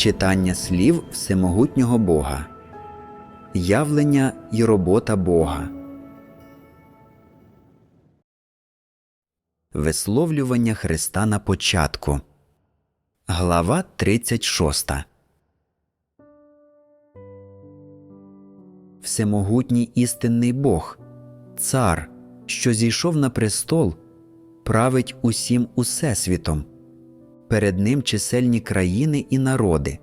Читання слів Всемогутнього Бога, Явлення і робота Бога, Висловлювання Христа на початку. Глава 36. Всемогутній істинний Бог, Цар, що зійшов на престол, править усім усесвітом. Перед ним чисельні країни і народи,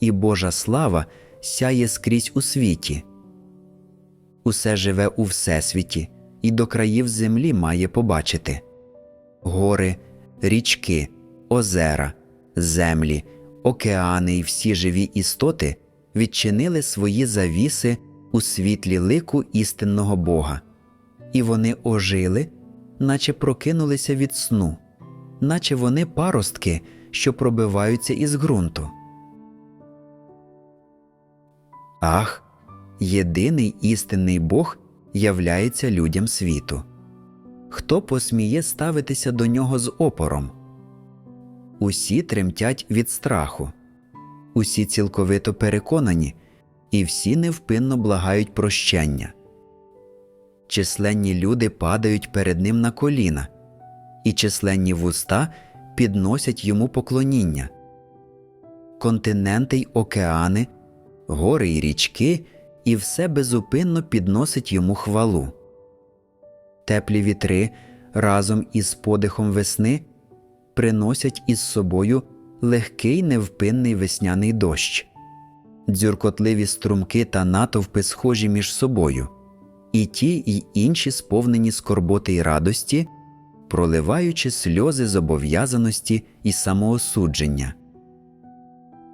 і Божа слава сяє скрізь у світі. Усе живе у всесвіті, і до країв землі має побачити. Гори, річки, озера, землі, океани і всі живі істоти відчинили свої завіси у світлі лику істинного Бога, і вони ожили, наче прокинулися від сну, наче вони паростки, що пробиваються із ґрунту. Ах, єдиний істинний Бог являється людям світу. Хто посміє ставитися до нього з опором? Усі тремтять від страху, усі цілковито переконані, і всі невпинно благають прощення. Численні люди падають перед ним на коліна, і численні вуста підносять йому поклоніння. Континенти й океани, гори й річки, і все безупинно підносить йому хвалу. Теплі вітри разом із подихом весни приносять із собою легкий невпинний весняний дощ, дзюркотливі струмки та натовпи схожі між собою, і ті й інші сповнені скорботи й радості, проливаючи сльози зобов'язаності і самоосудження.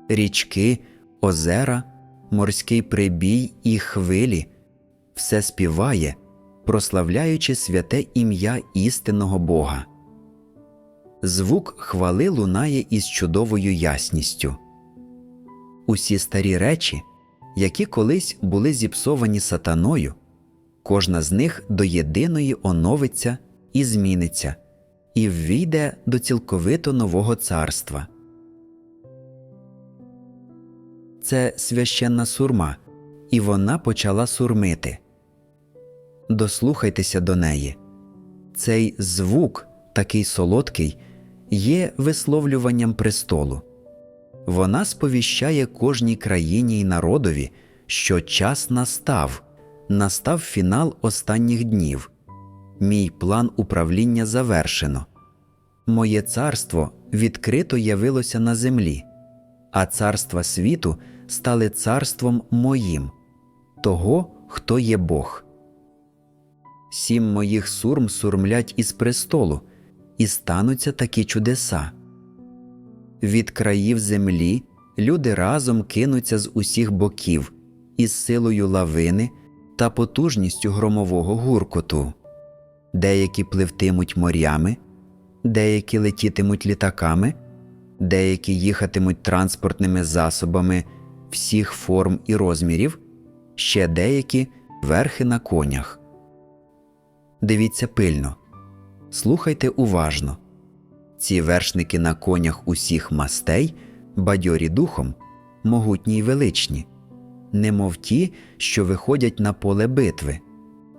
Річки, озера, морський прибій і хвилі все співає, прославляючи святе ім'я істинного Бога. Звук хвали лунає із чудовою ясністю. Усі старі речі, які колись були зіпсовані сатаною, кожна з них до єдиної оновиться і зміниться, і ввійде до цілковито нового царства. Це священна сурма, і вона почала сурмити. Дослухайтеся до неї. Цей звук, такий солодкий, є висловлюванням престолу. Вона сповіщає кожній країні й народові, що час настав, настав фінал останніх днів. Мій план управління завершено. Моє царство відкрито явилося на землі, а царства світу стали царством моїм, того, хто є Бог. Сім моїх сурм сурмлять із престолу, і стануться такі чудеса. Від країв землі люди разом кинуться з усіх боків із силою лавини та потужністю громового гуркоту, деякі пливтимуть морями, деякі летітимуть літаками, деякі їхатимуть транспортними засобами всіх форм і розмірів, ще деякі верхи на конях. Дивіться пильно, слухайте уважно. Ці вершники на конях усіх мастей, бадьорі духом, могутні й величні, немов ті, що виходять на поле битви,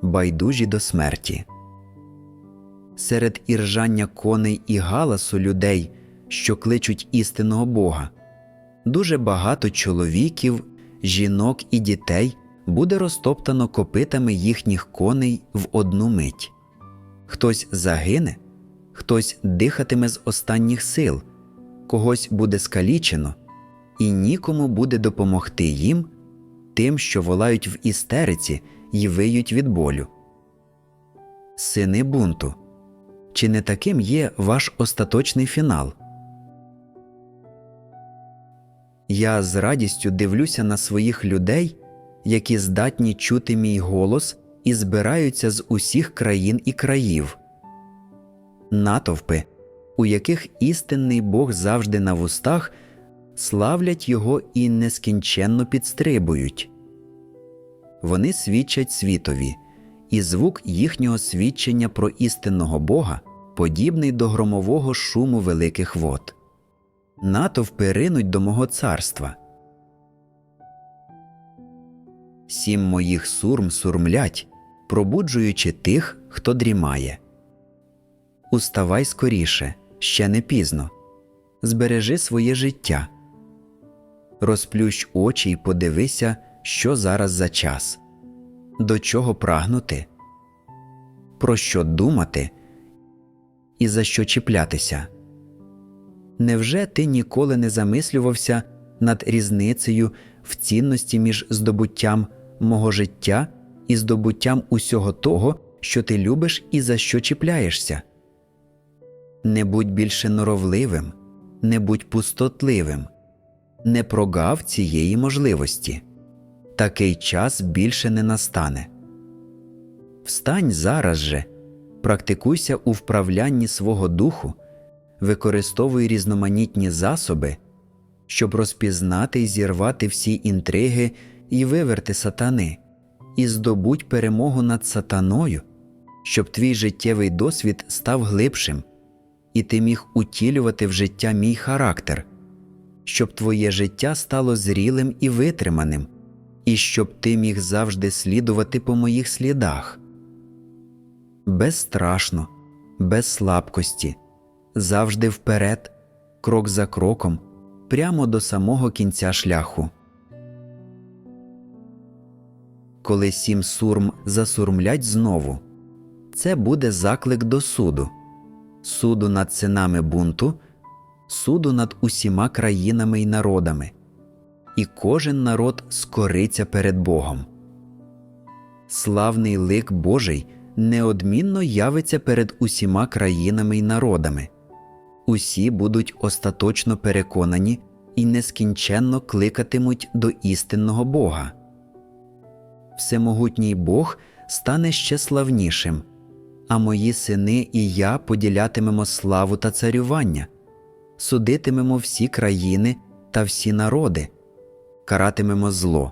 байдужі до смерті. Серед іржання коней і галасу людей, що кличуть істинного Бога, дуже багато чоловіків, жінок і дітей буде розтоптано копитами їхніх коней в одну мить. Хтось загине, хтось дихатиме з останніх сил, когось буде скалічено, і нікому буде допомогти їм, тим, що волають в істериці й виють від болю. Сини бунту. Чи не таким є ваш остаточний фінал? Я з радістю дивлюся на своїх людей, які здатні чути мій голос і збираються з усіх країн і країв. Натовпи, у яких істинний Бог завжди на вустах, славлять Його і нескінченно підстрибують. Вони свідчать світові, і звук їхнього свідчення про істинного Бога подібний до громового шуму великих вод. натовпи ринуть до мого царства. Сім моїх сурм сурмлять, пробуджуючи тих, хто дрімає. Уставай скоріше, ще не пізно. Збережи своє життя. Розплющ очі й подивися, що зараз за час, до чого прагнути, про що думати і за що чіплятися. Невже ти ніколи не замислювався над різницею в цінності між здобуттям мого життя і здобуттям усього того, що ти любиш і за що чіпляєшся? Не будь більше норовливим, не будь пустотливим, не прогав цієї можливості. Такий час більше не настане. Встань зараз же, практикуйся у вправлянні свого духу, використовуй різноманітні засоби, щоб розпізнати і зірвати всі інтриги і виверти сатани, і здобудь перемогу над сатаною, щоб твій життєвий досвід став глибшим, і ти міг утілювати в життя мій характер, щоб твоє життя стало зрілим і витриманим, і щоб ти міг завжди слідувати по моїх слідах. Безстрашно, без слабкості, завжди вперед, крок за кроком, прямо до самого кінця шляху. Коли сім сурм засурмлять знову, це буде заклик до суду, суду над синами бунту, суду над усіма країнами й народами, і кожен народ скориться перед Богом. Славний лик Божий неодмінно явиться перед усіма країнами й народами, усі будуть остаточно переконані і нескінченно кликатимуть до істинного Бога. Всемогутній Бог стане ще славнішим, а мої сини і я поділятимемо славу та царювання, судитимемо всі країни та всі народи, каратимемо зло,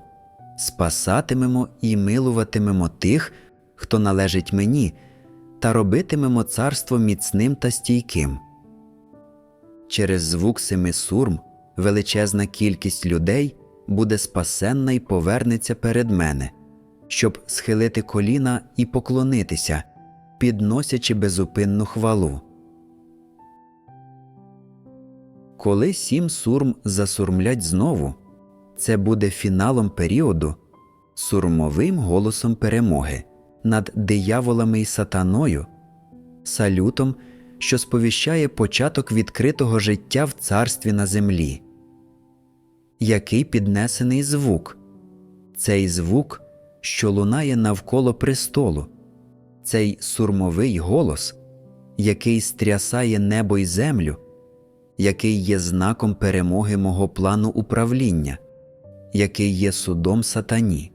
спасатимемо і милуватимемо тих, хто належить мені, та робитимемо царство міцним та стійким. Через звук семи сурм величезна кількість людей буде спасенна й повернеться перед мене, щоб схилити коліна і поклонитися, підносячи безупинну хвалу. Коли сім сурм засурмлять знову, це буде фіналом періоду, сурмовим голосом перемоги над дияволами і сатаною, салютом, що сповіщає початок відкритого життя в царстві на землі. Який піднесений звук, цей звук, що лунає навколо престолу, цей сурмовий голос, який стрясає небо й землю, який є знаком перемоги мого плану управління, який є судом сатані.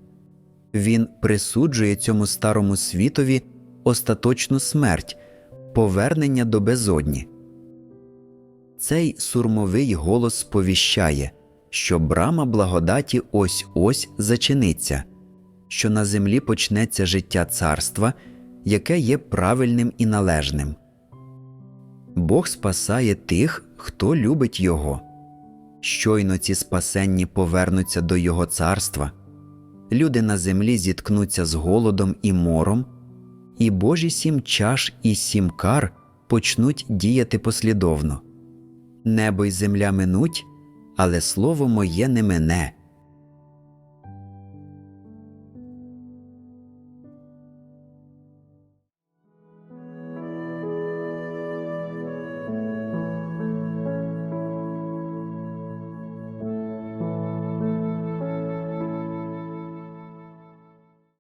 Він присуджує цьому старому світові остаточну смерть, повернення до безодні. Цей сурмовий голос сповіщає, що брама благодаті ось ось зачиниться, що на землі почнеться життя царства, яке є правильним і належним. Бог спасає тих, хто любить Його. Щойно ці спасенні повернуться до Його царства люди на землі зіткнуться з голодом і мором, і Божі сім чаш і сім кар почнуть діяти послідовно. Небо й земля минуть, але слово моє не мене,